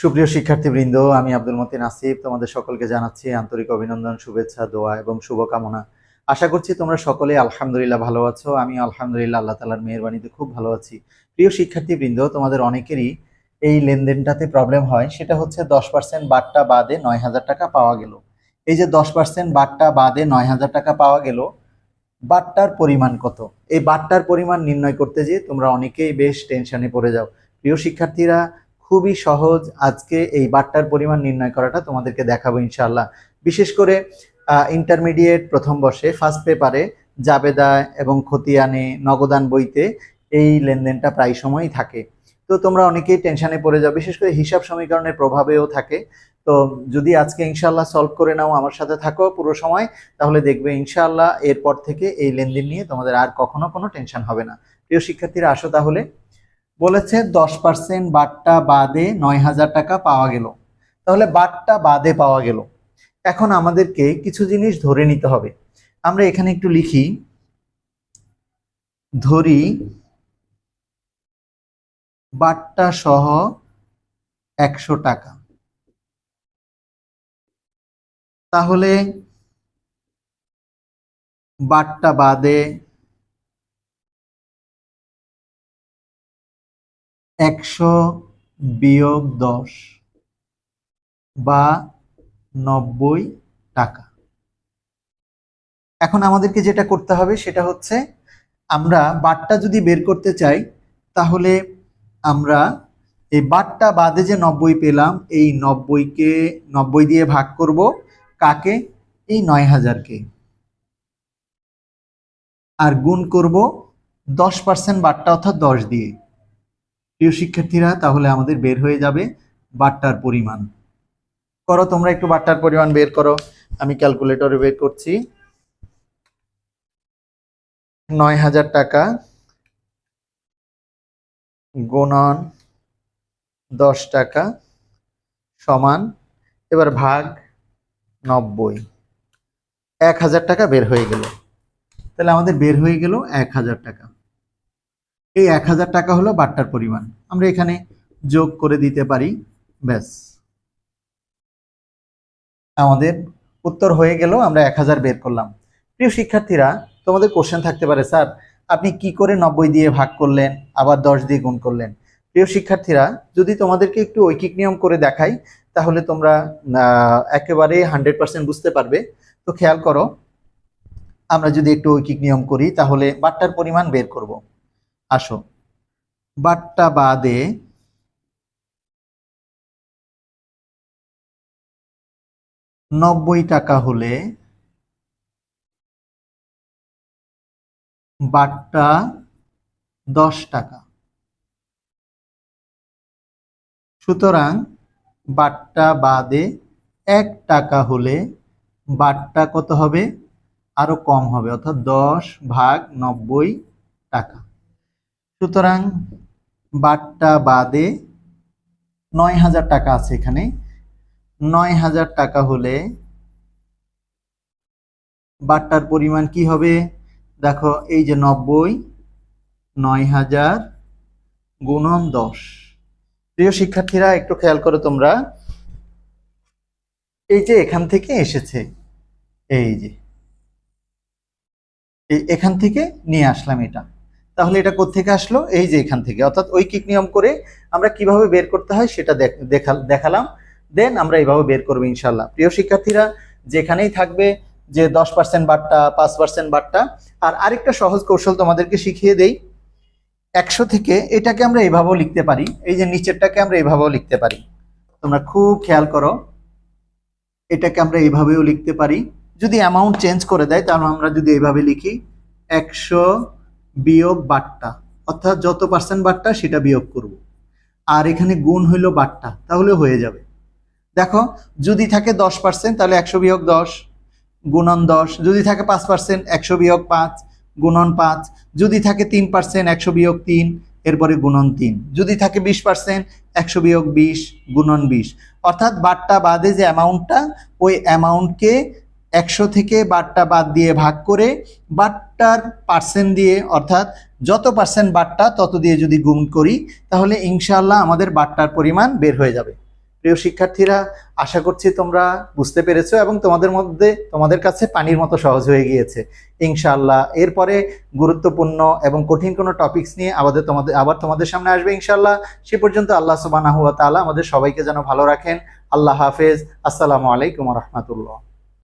সুপ্রিয় শিক্ষার্থীবৃন্দ, আমি আব্দুল মতিন আসিফ। তোমাদের সকলকে জানাচ্ছি আন্তরিক অভিনন্দন, শুভেচ্ছা, দোয়া এবং শুভকামনা। আশা করছি তোমরা সকলে আলহামদুলিল্লাহ ভালো আছো। আমি আলহামদুলিল্লাহ আল্লাহ তালার মেহরবানিতে খুব ভালো আছি। প্রিয় শিক্ষার্থীবৃন্দ, তোমাদের অনেকেরই এই লেনদেনটাতে প্রবলেম হয়। সেটা হচ্ছে দশ পার্সেন্ট বাট্টা বাদে নয় হাজার টাকা পাওয়া গেল। এই যে দশ পার্সেন্ট বাট্টা বাদে নয় হাজার টাকা পাওয়া গেল, বাট্টার পরিমাণ কত? এই বাট্টার পরিমাণ নির্ণয় করতে যেয়ে তোমরা অনেকেই বেশ টেনশনে পড়ে যাও। প্রিয় শিক্ষার্থীরা খুবই সহজ আজকে এই বাট্টার পরিমাণ নির্ণয় করাটা তোমাদেরকে দেখাবো ইনশাল্লাহ বিশেষ করে ইন্টারমিডিয়েট প্রথম বর্ষে ফার্স্ট পেপারে জাবেদা এবং খতিয়ানে নগদান বইতে এই লেনদেনটা প্রায় সময়ই থাকে। তো তোমরা অনেকেই টেনশনে পড়ে যাও, বিশেষ করে হিসাব সমীকরণের প্রভাবেও থাকে। তো যদি আজকে ইনশাল্লাহ সলভ করে নাও, আমার সাথে থাকো পুরো সময়, তাহলে দেখবে ইনশাল্লাহ এরপর থেকে এই লেনদেন নিয়ে তোমাদের আর কখনো কোনো টেনশন হবে না। প্রিয় শিক্ষার্থীরা, আসো তাহলে। বলেছে দশ পার্সেন্ট বাট্টা বাদে নয় হাজার টাকা পাওয়া গেল। তাহলে বাট্টা বাদে পাওয়া গেল। এখন আমাদেরকে কিছু জিনিস ধরে নিতে হবে। আমরা এখানে একটু লিখি। ধরি বাট্টা সহ একশো টাকা। তাহলে বাট্টা বাদে একশো বিয়োগ দশ বা নব্বই টাকা। এখন আমাদেরকে যেটা করতে হবে সেটা হচ্ছে, আমরা বাটটা যদি বের করতে চাই, তাহলে আমরা এই বাটটা বাদে যে নব্বই পেলাম, এই নব্বইকে, নব্বই দিয়ে ভাগ করব কাকে? এই নয় হাজারকে। আর গুণ করব দশ পার্সেন্ট বাট্টা অর্থাৎ দশ দিয়ে। প্রিয় শিক্ষার্থীরা, তাহলে আমাদের বের হয়ে যাবে বাট্টার পরিমাণ। করো তোমরা একটু বাট্টার পরিমাণ বের করো। আমি ক্যালকুলেটরে বের করছি। নয় হাজার টাকা গুণন দশ টাকা সমান, এবার ভাগ নব্বই। এক হাজার টাকা বের হয়ে গেল। তাহলে আমাদের বের হয়ে গেল এক হাজার টাকা। এই এক হাজার টাকা হলো বাট্টার পরিমাণ। আমরা এখানে যোগ করে দিতে পারি, ব্যাস। আমাদের উত্তর হয়ে গেল, আমরা এক হাজার বের করলাম। প্রিয় শিক্ষার্থীরা, তোমাদের কোশ্চেন থাকতে পারে, স্যার। আপনি কি করে নব্বই দিয়ে ভাগ করলেন, আবার দশ দিয়ে গুণ করলেন? প্রিয় শিক্ষার্থীরা, যদি তোমাদেরকে একটু ঐকিক নিয়ম করে দেখাই, তাহলে তোমরা একেবারে হান্ড্রেড পার্সেন্ট বুঝতে পারবে। তো খেয়াল করো, আমরা যদি একটু ঐকিক নিয়ম করি, তাহলে বাট্টার পরিমাণ বের করব। আসো। বাট্টা বাদে নব্বই টাকা হলে বাট্টা দশ টাকা। সুতরাং বাট্টা বাদে এক টাকা হলে বাট্টা কত হবে? আরও কম হবে, অর্থাৎ দশ ভাগ নব্বই টাকা। সুতরাং বাট্টা বাদে নয় হাজার টাকা আছে এখানে। নয় হাজার টাকা হলে বাট্টার পরিমাণ কি হবে? দেখো, এই যে নব্বই, নয় হাজার গুণন দশ। প্রিয় শিক্ষার্থীরা, একটু খেয়াল করো তোমরা। এই যে এখান থেকে এসেছে, এই যে এখান থেকে নিয়ে আসলাম এটা। তাহলে এটা কোত্থেকে আসলো? এই যে এখান থেকে। অর্থাৎ ঐকিক নিয়ম করে আমরা কীভাবে বের করতে হয় সেটা দেখালাম। দেন আমরা এইভাবে বের করব ইনশাল্লাহ প্রিয় শিক্ষার্থীরা, যেখানেই থাকবে যে দশ পার্সেন্ট বাট্টা পাঁচ পার্সেন্ট বাট্টা আর আরেকটা সহজ কৌশল তোমাদেরকে শিখিয়ে দেই। একশো থেকে এটাকে আমরা এভাবেও লিখতে পারি। এই যে নিচেরটাকে আমরা এভাবেও লিখতে পারি। তোমরা খুব খেয়াল করো। এটাকে আমরা এইভাবেও লিখতে পারি। যদি অ্যামাউন্ট চেঞ্জ করে দেয়, তাহলে আমরা যদি এইভাবে লিখি, একশো বিয়োগ বাট্টা। অর্থাৎ যত পার্সেন্ট বাট্টা, সেটা বিয়োগ করব। আর এখানে গুণ হইল বাট্টা, তাহলে হয়ে যাবে। দেখো, যদি থাকে দশ পার্সেন্ট তাহলে একশো বিয়োগ দশ, গুণন দশ। যদি থাকে পাঁচ পার্সেন্ট একশো বিয়োগ পাঁচ, গুণন পাঁচ। যদি থাকে তিন পার্সেন্ট একশো বিয়োগ তিন, এরপরে গুণন তিন। যদি থাকে বিশ পার্সেন্ট একশো বিয়োগ বিশ, গুণন বিশ। অর্থাৎ বাট্টা বাদে যে অ্যামাউন্টটা ওই অ্যামাউন্টকে একশো থেকে বাট্টা বাদ দিয়ে ভাগ করে বাট্টার পার্সেন্ট দিয়ে, অর্থাৎ যত পার্সেন্ট বাট্টা তত দিয়ে যদি গুণ করি, তাহলে ইনশাল্লাহ আমাদের বাট্টার পরিমাণ বের হয়ে যাবে। প্রিয় শিক্ষার্থীরা, আশা করছি তোমরা বুঝতে পেরেছ এবং তোমাদের মধ্যে, তোমাদের কাছে পানির মতো সহজ হয়ে গিয়েছে। ইনশাআল্লাহ এরপরে গুরুত্বপূর্ণ এবং কঠিন কোনো টপিকস নিয়ে আমাদের তোমাদের, আবার তোমাদের সামনে আসবে ইনশাআল্লাহ। সে পর্যন্ত আল্লাহ তাআলা আমাদের সবাইকে যেন ভালো রাখেন। আল্লাহ হাফেজ। আসসালামু আলাইকুম রহমতুল্লাহ।